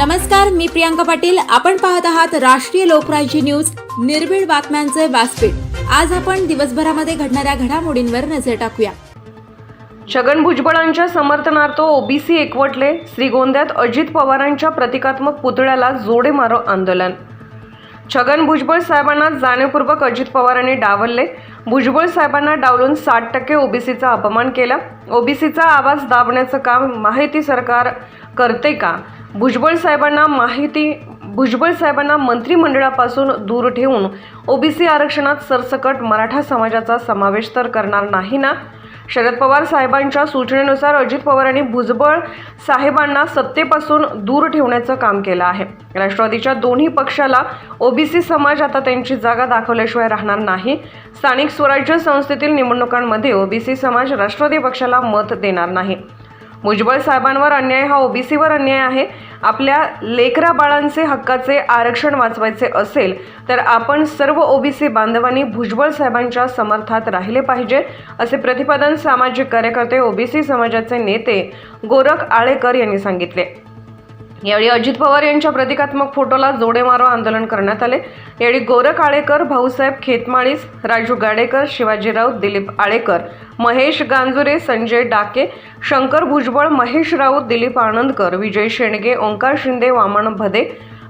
नमस्कार मी प्रियांका पाटील. आपण पाहत आहात राष्ट्रीय लोकराज्य न्यूज. निर्भीड बातम्यांचे व्यासपीठ. आज आपण दिवसभरामध्ये घडणाऱ्या घडामोडींवर नजर टाकूया. छगन भुजबळांच्या समर्थनार्थ ओबीसी एकवटले. श्रीगोंद्यात अजित पवारांच्या प्रतिकात्मक पुतळ्याला जोडे मारो आंदोलन. छगन भुजबळ साहेबांना जाणीवपूर्वक अजित पवारांनी डावलले. भुजबळ साहेबांना डावलून साठ टक्के ओबीसीचा अपमान केला. ओबीसीचा आवाज दाबण्याचं काम माहिती सरकार करते का? भुजबळ साहेबांना माहिती भुजबळ साहेबांना मंत्रिमंडळापासून दूर ठेवून ओबीसी आरक्षणात सरसकट मराठा समाजाचा समावेश तर करणार नाही ना? शरद पवार साहेबांच्या सूचनेनुसार अजित पवारांनी भुजबळ साहेबांना सत्तेपासून दूर ठेवण्याचं काम केलं आहे. राष्ट्रवादीच्या दोन्ही पक्षाला ओबीसी समाज आता त्यांची जागा दाखवल्याशिवाय राहणार नाही. स्थानिक स्वराज्य संस्थेतील निवडणुकांमध्ये ओबीसी समाज राष्ट्रवादी पक्षाला मत देणार नाही. भुजबळ साहेबांवर अन्याय हा ओबीसीवर अन्याय आहे. आपल्या लेकरा बाळांचे हक्काचे आरक्षण वाचवायचे असेल तर आपण सर्व ओबीसी बांधवांनी भुजबळ साहेबांच्या समर्थात राहिले पाहिजे असे प्रतिपादन सामाजिक कार्यकर्ते ओबीसी समाजाचे नेते गोरख आळेकर यांनी सांगितले. यावेळी अजित पवार यांच्या प्रतिकात्मक फोटोला जोडे मारो आंदोलन करण्यात आले. यावेळी गोरख आळेकर भाऊसाहेब खेतमाळीस राजू गाडेकर शिवाजी राऊत दिलीप आळेकर महेश गांजुरे संजय डाके शंकर भुजबळ महेश राऊत दिलीप आनंदकर विजय शेंडगे ओंकार शिंदे वामन भदे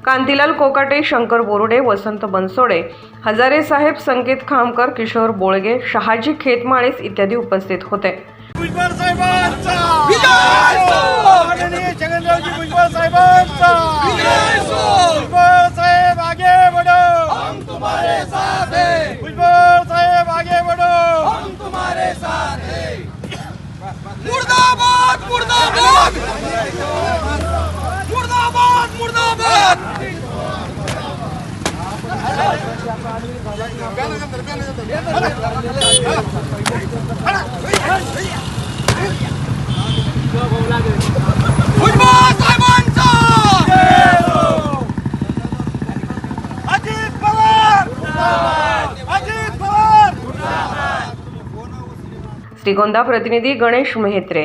कांतीलाल कोकाटे शंकर बोरुडे वसंत बनसोडे हजारे साहेब संकेत खामकर किशोर बोळगे शहाजी खेतमाळीस इत्यादी उपस्थित होते भुजबळ साहेबांचा माननीय छगनरावजी भुजबळ साहेबांचा भुजबळ साहेब आगे बढ़ो हम तुम्हारे साथ हैं भुजबळ साहेब आगे बढ़ो हम तुम्हारे साथ हैं मुर्दाबाद! मुर्दाबाद मुर्दाबाद! भुजबळ साहेबांचा! अजित पवार! अजित पवार! श्रीगोंदा प्रतिनिधी गणेश मेहत्रे